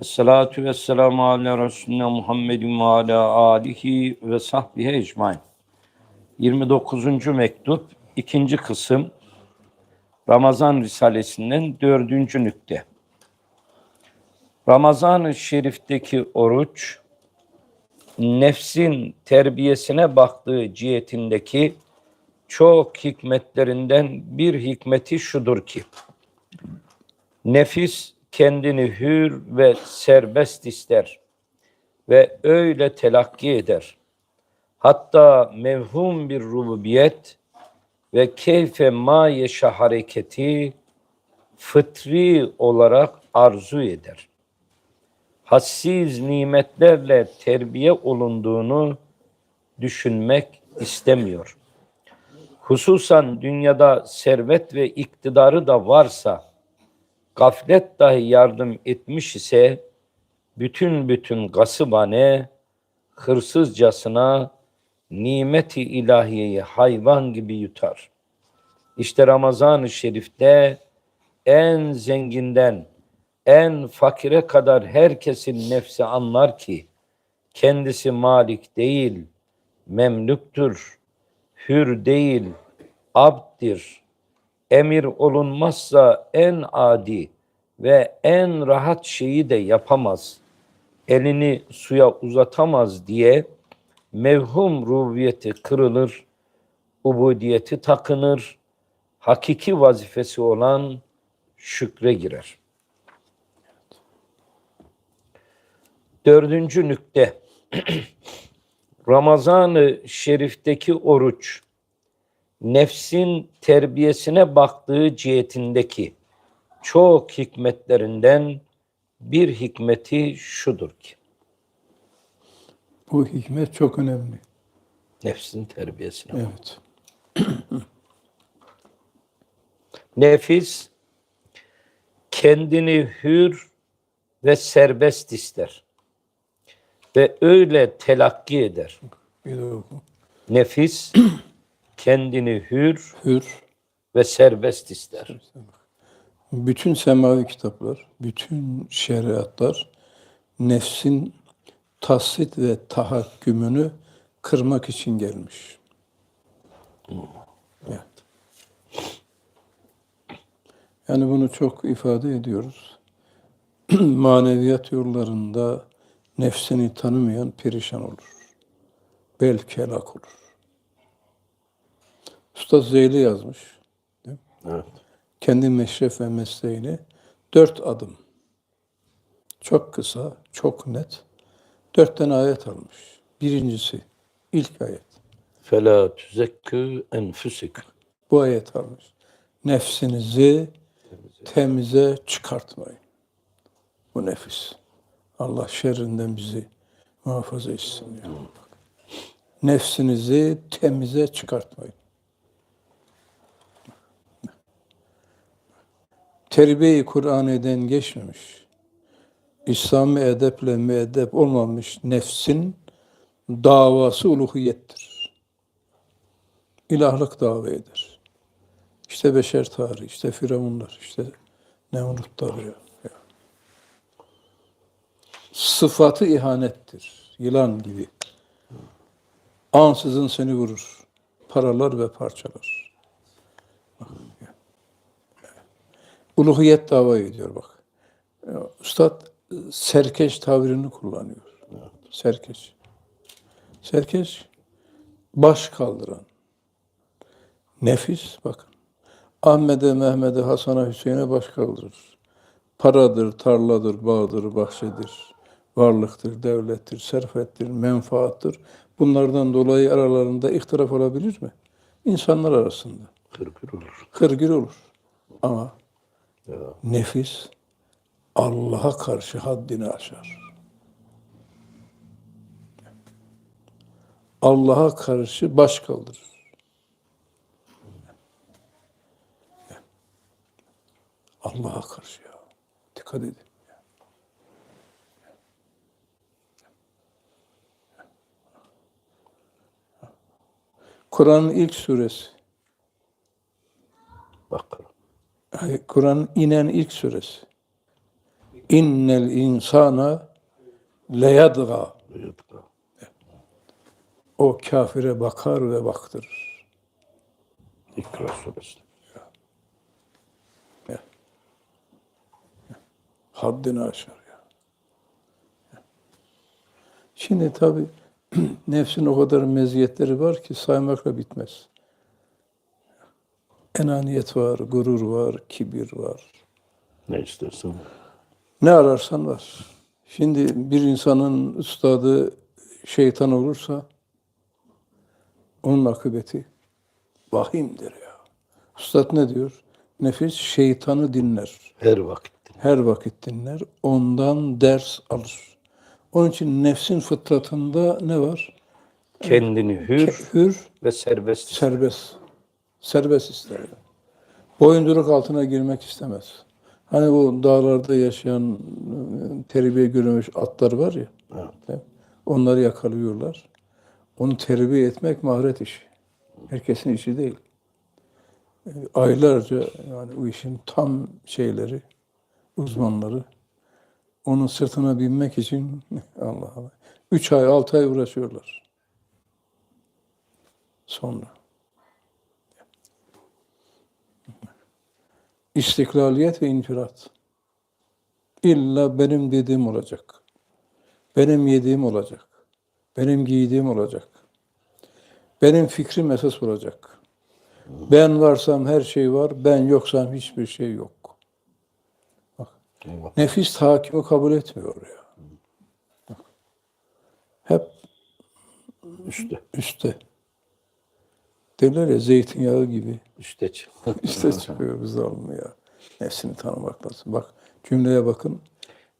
Esselatu vesselamu ala Resulüne Muhammedin ve ala alihi ve sahbihi ecmain. 29. mektup, ikinci kısım, Ramazan Risalesinden dördüncü nükte. Ramazan-ı Şerif'teki oruç, nefsin terbiyesine baktığı cihetindeki çok hikmetlerinden bir hikmeti şudur ki, nefis kendini hür ve serbest ister ve öyle telakki eder. Hatta mevhum bir rububiyet ve keyfe ma yeşa hareketi fıtri olarak arzu eder. Hassiz nimetlerle terbiye olunduğunu düşünmek istemiyor. Hususan dünyada servet ve iktidarı da varsa, gaflet dahi yardım etmiş ise bütün bütün gasıbane, hırsızcasına nimeti ilahiyeyi hayvan gibi yutar. İşte Ramazan-ı Şerif'te en zenginden en fakire kadar herkesin nefsi anlar ki kendisi malik değil, memlüktür, hür değil, abddir emir olunmazsa en adi ve en rahat şeyi de yapamaz. Elini suya uzatamaz diye mevhum rubiyeti kırılır, ubudiyeti takınır, hakiki vazifesi olan şükre girer. Dördüncü nükte, Ramazan-ı Şerif'teki oruç, nefsin terbiyesine baktığı cihetindeki çok hikmetlerinden bir hikmeti şudur ki, Bu hikmet çok önemli. nefsin terbiyesine. Evet. Nefis kendini hür ve serbest ister ve öyle telakki eder. Bir de oku. Nefis kendini hür Hür. ve serbest ister. Bütün semavi kitaplar, bütün şeriatlar nefsin taslit ve tahakkümünü kırmak için gelmiş. Evet. Yani bunu çok ifade ediyoruz. Maneviyat yollarında nefsini tanımayan perişan olur. Belki helak olur. Usta Zeyli yazmış. Evet. kendi meşref ve mesleğini dört adım. Çok kısa, çok net. Dört tane ayet almış. Birincisi, ilk ayet. Fela tüzekkü enfüsik. Bu ayet almış. Nefsinizi temize çıkartmayın. Bu nefis. Allah şerrinden bizi muhafaza etsin. Ya. Nefsinizi temize çıkartmayın. Terbiye-i Kur'an'den geçmemiş, İslami edeple müeddep olmamış nefsin davası uluhiyettir. İlahlık dava eder. İşte beşer tarihi, işte firavunlar, işte Nemrutlar ya. Sıfatı ihanettir. Yılan gibi. Ansızın seni vurur. Paralar ve parçalar. Uluhiyet dava ediyor bak. Üstad serkeş tabirini kullanıyor. Serkeş. Serkeş baş kaldıran. Nefis bakın. Ahmet'e, Mehmet'e, Hasan'a, Hüseyin'e baş kaldırır. Paradır, tarladır, bağdır, bahçedir, varlıktır, devlettir, serfettir, menfaattır. Bunlardan dolayı aralarında ihtilaf olabilir mi? İnsanlar arasında. Kırkır olur. Kırgır olur. Ama nefis Allah'a karşı haddini aşar. Allah'a karşı baş kaldırır. Allah'a karşı ya. Dikkat edin. Kur'an'ın ilk suresi. Bakalım. Hayır, Kur'an'ın inen ilk suresi. innel insana leyadga o kafire bakar ve baktırır. İkra suresi. Haddini aşar ya. Şimdi tabi nefsin o kadar meziyetleri var ki saymakla bitmez. Enaniyet var, gurur var, kibir var. Ne istersen. Ne ararsan var. Şimdi bir insanın üstadı şeytan olursa onun akıbeti vahimdir ya. Üstad ne diyor? Nefis şeytanı dinler. Her vakit. Her vakit dinler. Ondan ders alır. Onun için nefsin fıtratında ne var? Kendini hür Hür, ve serbest. serbest. Serbest ister. Boyunduruk altına girmek istemez. Hani bu dağlarda yaşayan e, terbiye görmüş atlar var ya. Evet. Onları yakalıyorlar. Onu terbiye etmek maharet işi. Herkesin işi değil. E, Aylarca yani bu işin tam şeyleri, uzmanları onun sırtına binmek için Allah Allah. Üç ay, altı ay uğraşıyorlar. Sonra. İstiklaliyet ve infirat. İlla benim dediğim olacak. Benim yediğim olacak. Benim giydiğim olacak. Benim fikrim esas olacak. Ben varsam her şey var, ben yoksam hiçbir şey yok. Allah. Nefis takimi kabul etmiyor ya. Bak. Hep Üste. üstte. Derler ya zeytinyağı gibi. Üste çıkıyor bize almıyor. Nefsini tanımak lazım. Bak cümleye bakın.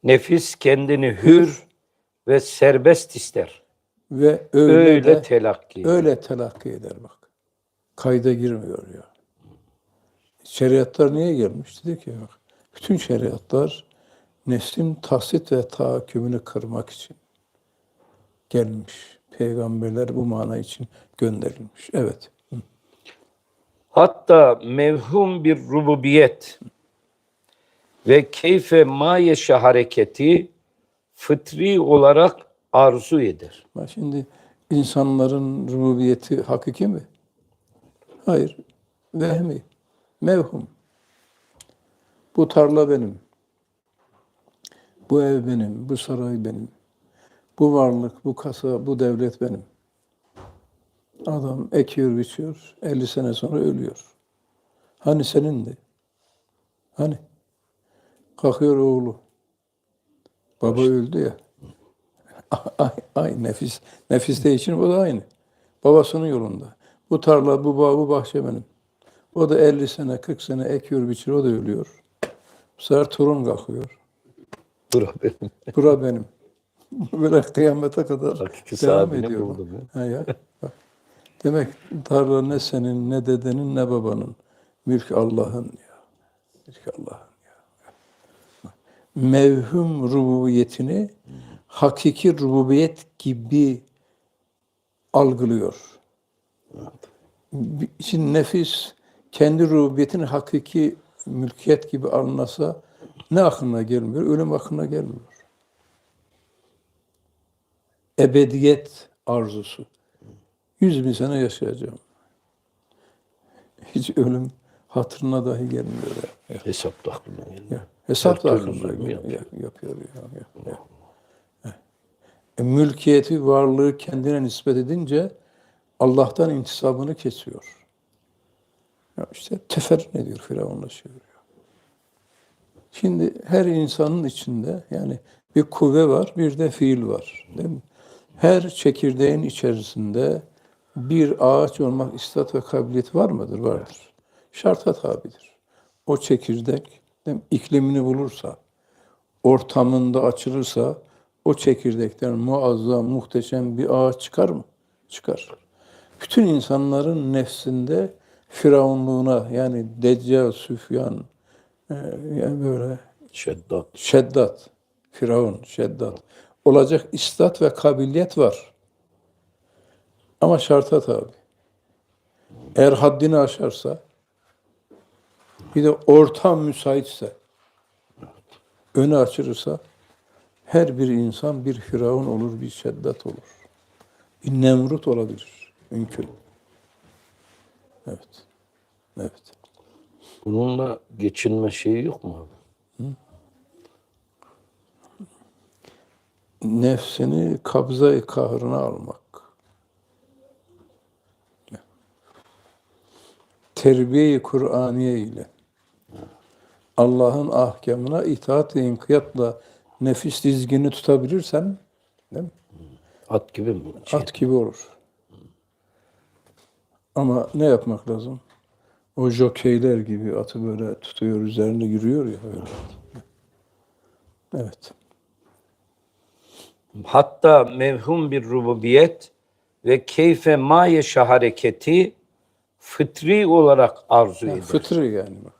Nefis kendini hür ve serbest ister. Ve öyle, Öyle de, telakki. öyle telakki eder bak. Kayda girmiyor ya. Şeriatlar niye gelmiş? Dedi ki bak. Bütün şeriatlar neslin tahsit ve tahakkümünü kırmak için gelmiş. Peygamberler bu mana için gönderilmiş. Evet. Hatta mevhum bir rububiyet ve keyfe mayeşe hareketi fıtri olarak arzu eder. Şimdi insanların rububiyeti hakiki mi? Hayır. Vehmi. Mevhum. Bu tarla benim. Bu ev benim. Bu saray benim. Bu varlık, bu kasa, bu devlet benim. Adam ekiyor, biçiyor. 50 sene sonra ölüyor. Hani senindi? Hani? Kalkıyor oğlu. Baba öldü ya. Ay, ay nefis. Nefis de için bu da aynı. Babasının yolunda. Bu tarla, bu bağ, bu bahçe benim. O da 50 sene, 40 sene ekiyor, biçiyor, o da ölüyor. Bu sefer torun kalkıyor. Bura benim. Bura benim. Böyle kıyamete kadar Hakiki devam ediyor. buldum ya. Ha ya. Demek tarla ne senin, ne dedenin, ne babanın. Mülk Allah'ın ya. Mülk Allah'ın ya. Mevhum rububiyetini hakiki rububiyet gibi algılıyor. Şimdi nefis kendi rububiyetini hakiki mülkiyet gibi anlasa ne aklına gelmiyor? Ölüm aklına gelmiyor. Ebediyet arzusu. Yüz bin sene yaşayacağım. Hiç ölüm hatırına dahi gelmiyor. Ya. Hesap da aklına geldi. Ya, hesap da aklına zulmü geliyor. yapıyor. Ya, yapıyor. Ya, ya, ya. E, mülkiyeti, varlığı kendine nispet edince Allah'tan intisabını kesiyor. Ya işte teferrin ediyor, Firavun'la çeviriyor. Şimdi her insanın içinde yani bir kuvve var, bir de fiil var. Değil mi? Her çekirdeğin içerisinde bir ağaç olmak istat ve kabiliyet var mıdır? Vardır. Şarta tabidir. O çekirdek değil mi, iklimini bulursa, ortamında açılırsa o çekirdekten muazzam, muhteşem bir ağaç çıkar mı? Çıkar. Bütün insanların nefsinde firavunluğuna yani Deccal, Süfyan, e, yani böyle Şeddat. Şeddat, Firavun, Şeddat. Olacak istat ve kabiliyet var. Ama şarta tabi. Eğer haddini aşarsa, bir de ortam müsaitse, önü açılırsa her bir insan bir firavun olur, bir şeddat olur. Bir nemrut olabilir. Mümkün. Evet. Evet. Bununla geçinme şeyi yok mu abi? Nefsini kabza kahrına almak. Terbiye-i Kur'aniye ile Allah'ın ahkamına itaat ve inkiyatla nefis dizgini tutabilirsen değil mi? At gibi mi? Şey, at gibi olur. Ama ne yapmak lazım? O jokeyler gibi atı böyle tutuyor, üzerinde yürüyor ya öyle. Evet. Hatta mevhum bir rububiyet ve keyfe ma yaşa hareketi fıtri olarak arzu Yani eder. fıtrı yani bak.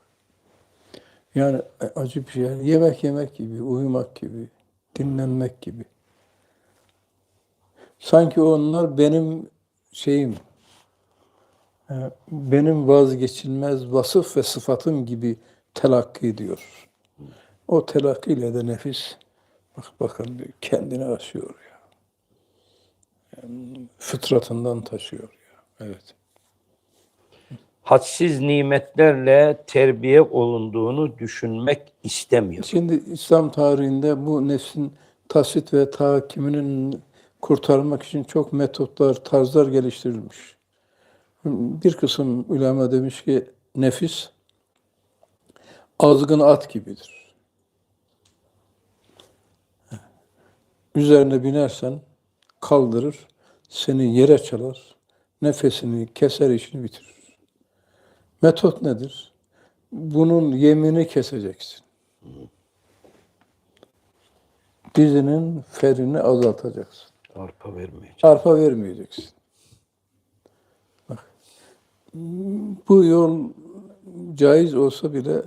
Yani acı bir şey. Yani yemek yemek gibi, uyumak gibi, dinlenmek gibi. Sanki onlar benim şeyim, e, benim vazgeçilmez vasıf ve sıfatım gibi telakki ediyor. O telakkiyle de nefis bak bakın kendini aşıyor ya. Yani fıtratından taşıyor ya. Evet. Hadsiz nimetlerle terbiye olunduğunu düşünmek istemiyor. Şimdi İslam tarihinde bu nefsin tasit ve tahakkümünün kurtarmak için çok metotlar, tarzlar geliştirilmiş. Bir kısım ulema demiş ki nefis azgın at gibidir. Üzerine binersen kaldırır, seni yere çalar, nefesini keser, işini bitirir. Metot nedir? Bunun yemini keseceksin. Dizinin ferini azaltacaksın. Arpa vermeyecek. Arpa vermeyeceksin. Bak. Bu yol caiz olsa bile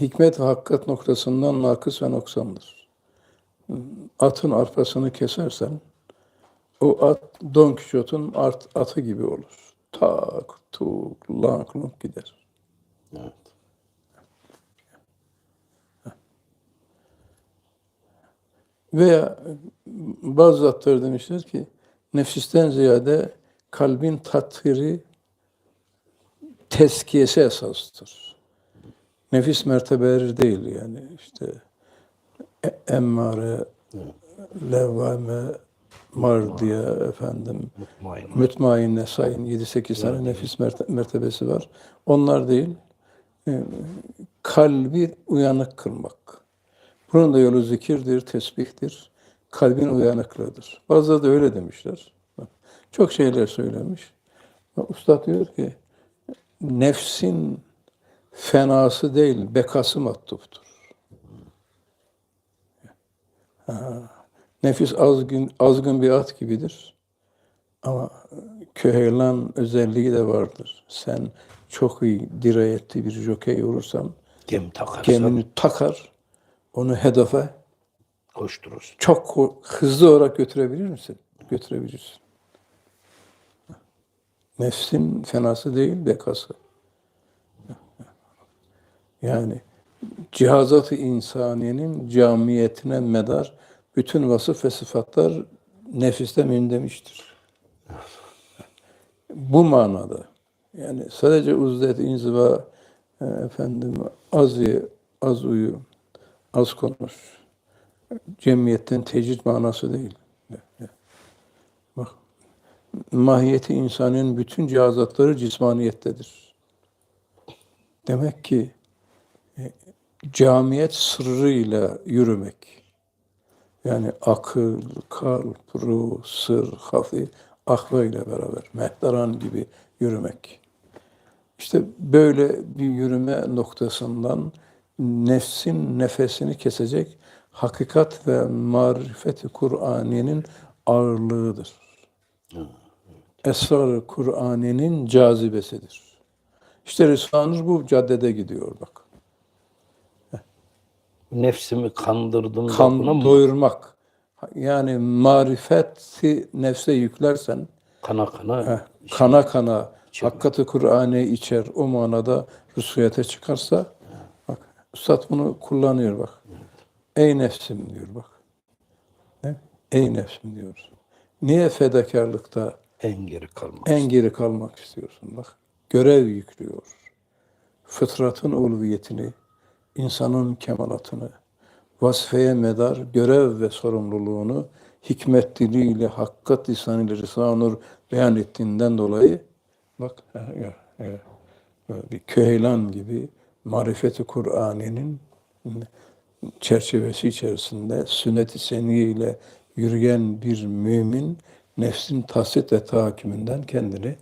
hikmet ve hakikat noktasından nakıs ve noksandır. Atın arpasını kesersen o at Don Quixote'un at, atı gibi olur. Tak, tuk, lank, lunk gider. Evet. Veya bazı zatlar demişler ki nefisten ziyade kalbin tathiri teskiyesi esastır. Nefis mertebeleri değil yani işte e- emmare, levvame, mardiye efendim, mütmainne sayın 7-8 tane nefis merte- mertebesi var. Onlar değil, e, kalbi uyanık kılmak. Bunun da yolu zikirdir, tesbihtir, kalbin uyanıklığıdır. Bazıları da öyle demişler. Çok şeyler söylemiş. Üstad diyor ki, nefsin fenası değil, bekası mattuftur. Ha, Nefis azgın, azgın bir at gibidir. Ama köheylan özelliği de vardır. Sen çok iyi dirayetli bir jokey olursan Gem gemini takar, onu hedefe koşturursun. çok hızlı olarak götürebilir misin? Götürebilirsin. Nefsin fenası değil, bekası. Yani cihazat-ı insaniyenin camiyetine medar bütün vasıf ve sıfatlar nefiste mündemiştir. Bu manada yani sadece uzdet, inziva, e, efendim az ye, az uyu, az konuş. Cemiyetten tecrit manası değil. Bak, mahiyeti insanın bütün cihazatları cismaniyettedir. Demek ki e, camiyet sırrıyla yürümek. Yani akıl, kalp, ruh, sır, hafi, ahva ile beraber mehtaran gibi yürümek. İşte böyle bir yürüme noktasından nefsin nefesini kesecek hakikat ve marifeti Kur'aniyenin ağırlığıdır. Esrar-ı Kur'aniyenin cazibesidir. İşte Risale-i Nur bu caddede gidiyor bak. Nefsimi kandırdım. kan mı? doyurmak. Yani marifeti nefse yüklersen, Kana kana. heh, kana kana hakikati Kur'an'ı içer o manada rüsuyete çıkarsa, bak Üstad bunu kullanıyor bak. Ey nefsim diyor bak. Ne? Ey nefsim diyor. Niye fedakarlıkta En geri kalmak. en geri kalmak istiyorsun? Bak görev yüklüyor. Fıtratın ulviyetini, insanın kemalatını, vazifeye medar görev ve sorumluluğunu hikmet diliyle, hakikat lisanıyla Risale-i beyan ettiğinden dolayı bak bir köheylan gibi marifeti Kur'an'ın çerçevesi içerisinde sünnet-i seniye ile yürüyen bir mümin nefsin tasit ve tahakkümünden kendini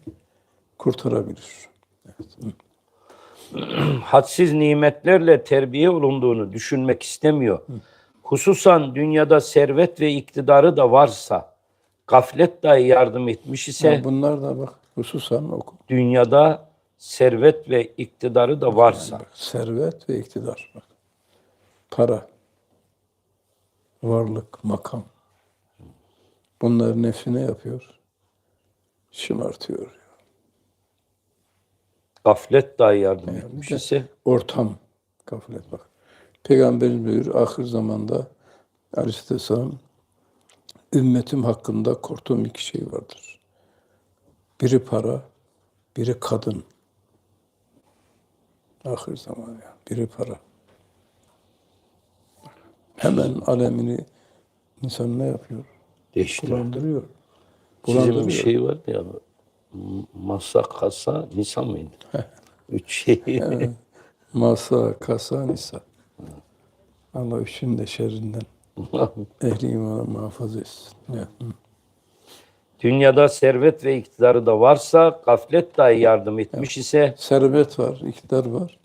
kurtarabilir. hadsiz nimetlerle terbiye olunduğunu düşünmek istemiyor. Hususan dünyada servet ve iktidarı da varsa, gaflet dahi yardım etmiş ise, Ya bunlar da bak hususan oku. dünyada servet ve iktidarı da varsa, Bak, servet ve iktidar. Bak. Para, varlık, makam. Bunlar nefsine yapıyor. Şımartıyor. Gaflet dahi yardım etmiş ise, Ortam, gaflet bak. Peygamberimiz buyuruyor, ahir zamanda Aleyhisselam ümmetim hakkında korktuğum iki şey vardır. Biri para, biri kadın. Ahir zaman ya, biri para. Hemen alemini insan ne yapıyor? değiştiriyor. Bulandırıyor. Sizin Bulandırıyor. bir şey var ya, m- masa, kasa, nisan mıydı? Üç şey. Masa, kasa, nisa. Allah üçün de şerrinden ehli imanı muhafaza etsin. Dünyada servet ve iktidarı da varsa, gaflet dahi yardım etmiş ise, Servet var, iktidar var.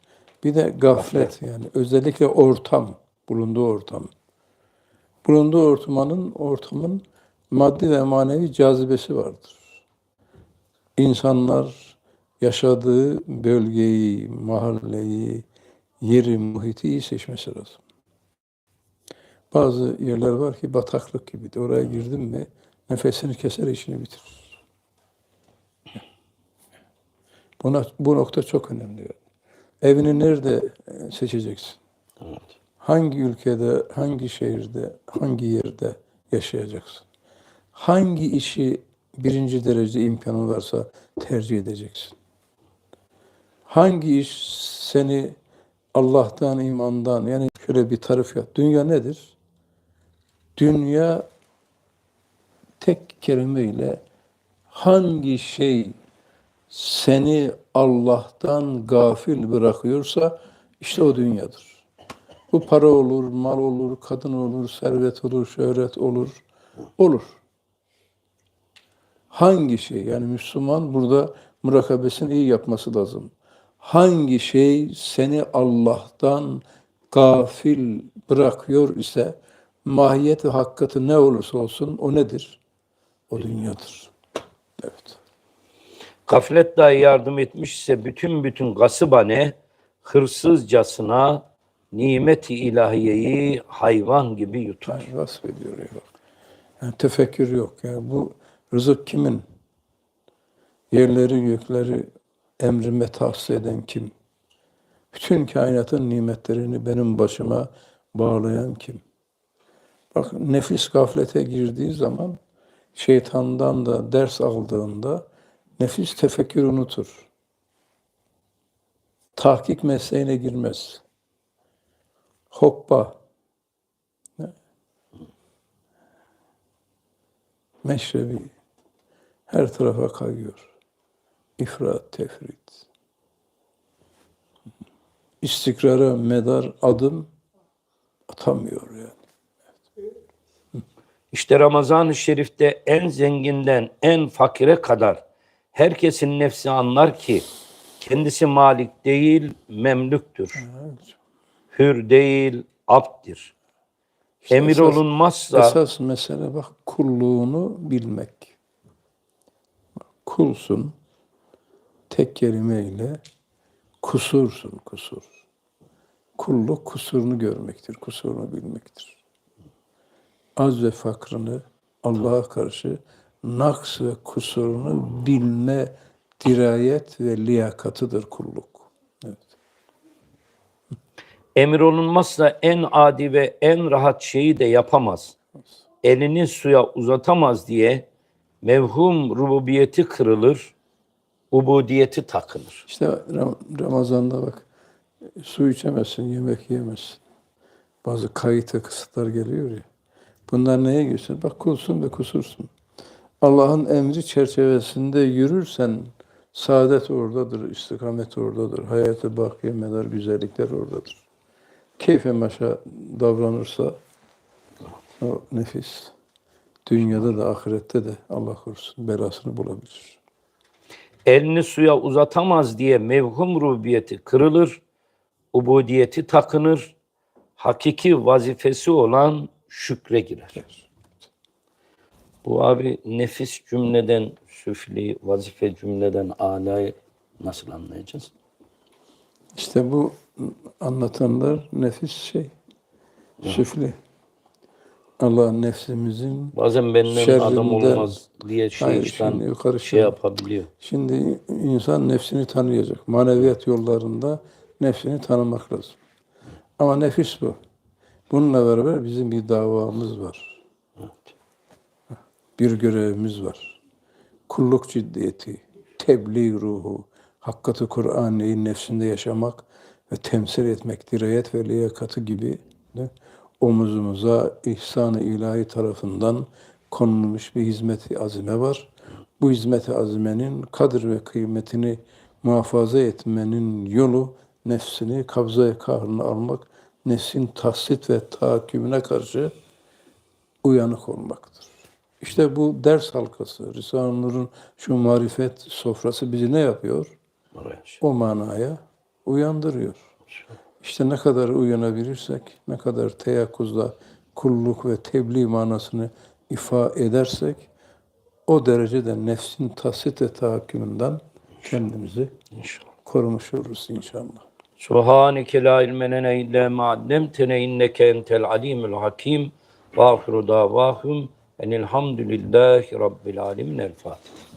Bir de gaflet yani özellikle ortam, bulunduğu ortam. Bulunduğu ortamın, ortamın maddi ve manevi cazibesi vardır. İnsanlar yaşadığı bölgeyi, mahalleyi, yeri, muhiti iyi seçmesi lazım. Bazı yerler var ki bataklık gibi. Oraya girdin mi nefesini keser, işini bitirir. Buna, bu nokta çok önemli. Evini nerede e, seçeceksin? Evet. Hangi ülkede, hangi şehirde, hangi yerde yaşayacaksın? Hangi işi birinci derece imkanı varsa tercih edeceksin? Hangi iş seni Allah'tan, imandan, yani şöyle bir tarif yap. Dünya nedir? Dünya tek kelimeyle hangi şey seni Allah'tan gafil bırakıyorsa işte o dünyadır. Bu para olur, mal olur, kadın olur, servet olur, şöhret olur. Olur. Hangi şey? Yani Müslüman burada murakabesini iyi yapması lazım. Hangi şey seni Allah'tan gafil bırakıyor ise mahiyeti hakikati ne olursa olsun o nedir? O dünyadır. Evet. Gaflet dahi yardım etmiş ise bütün bütün gasıbane, hırsızcasına nimeti ilahiyeyi hayvan gibi yutar. Yani gasp ediyor ya. Yani tefekkür yok. Yani bu rızık kimin? Yerleri, gökleri emrime tahsis eden kim? Bütün kainatın nimetlerini benim başıma bağlayan kim? Bak nefis gaflete girdiği zaman şeytandan da ders aldığında nefis tefekkür unutur. Tahkik mesleğine girmez. Hoppa, meşrebi her tarafa kayıyor. İfrat, tefrit. İstikrara medar adım atamıyor yani. İşte Ramazan-ı Şerif'te en zenginden en fakire kadar herkesin nefsi anlar ki kendisi malik değil, memlüktür. Hür değil, abddir. Emir esas- olunmazsa Esas mesele bak kulluğunu bilmek. Kulsun tek kelimeyle kusursun kusur. Kulluk kusurunu görmektir, kusurunu bilmektir. Az ve fakrını Allah'a karşı naks ve kusurunu bilme dirayet ve liyakatıdır kulluk. Evet. Emir olunmazsa en adi ve en rahat şeyi de yapamaz. Elini suya uzatamaz diye mevhum rububiyeti kırılır, ubudiyeti takılır. İşte Ram- Ramazan'da bak su içemezsin, yemek yiyemezsin. Bazı kayıt kısıtlar geliyor ya. Bunlar neye gösteriyor? Bak kulsun ve kusursun. Allah'ın emri çerçevesinde yürürsen saadet oradadır, istikamet oradadır. Hayatı bakiye medar güzellikler oradadır. Keyfe maşa davranırsa o nefis. Dünyada da ahirette de Allah korusun belasını bulabilir. Elini suya uzatamaz diye mevhum rububiyeti kırılır, ubudiyeti takınır, hakiki vazifesi olan şükre girer. Bu abi nefis cümleden süfli, vazife cümleden alayı nasıl anlayacağız? İşte bu anlatanlar nefis şey, süfli. Allah nefsimizin Bazen benden Şerrinden- adam olmaz diye Hayır, şeytan şimdi yukarı şey yapabiliyor. Şimdi insan nefsini tanıyacak. Maneviyat yollarında nefsini tanımak lazım. Ama nefis bu. Bununla beraber bizim bir davamız var. Bir görevimiz var. Kulluk ciddiyeti, tebliğ ruhu, hakikati Kur'an'ı nefsinde yaşamak ve temsil etmek, dirayet ve liyakatı gibi de omuzumuza ihsan-ı ilahi tarafından konulmuş bir hizmet-i azime var. Bu hizmet-i azimenin kadir ve kıymetini muhafaza etmenin yolu nefsini kabzaya kahrını almak, nefsin tahsit ve tahakkümüne karşı uyanık olmaktır. İşte bu ders halkası, Risale-i Nur'un şu marifet sofrası bizi ne yapıyor? O manaya uyandırıyor. İşte ne kadar uyanabilirsek, ne kadar teyakkuzla kulluk ve tebliğ manasını ifa edersek, o derecede nefsin tasit ve tahakkümünden kendimizi İnşallah. korumuş oluruz inşallah. Subhaneke la ilme lena illa ma inneke entel alimul hakim. Ve ahiru davahum enilhamdülillahi rabbil alemin. El Fatiha.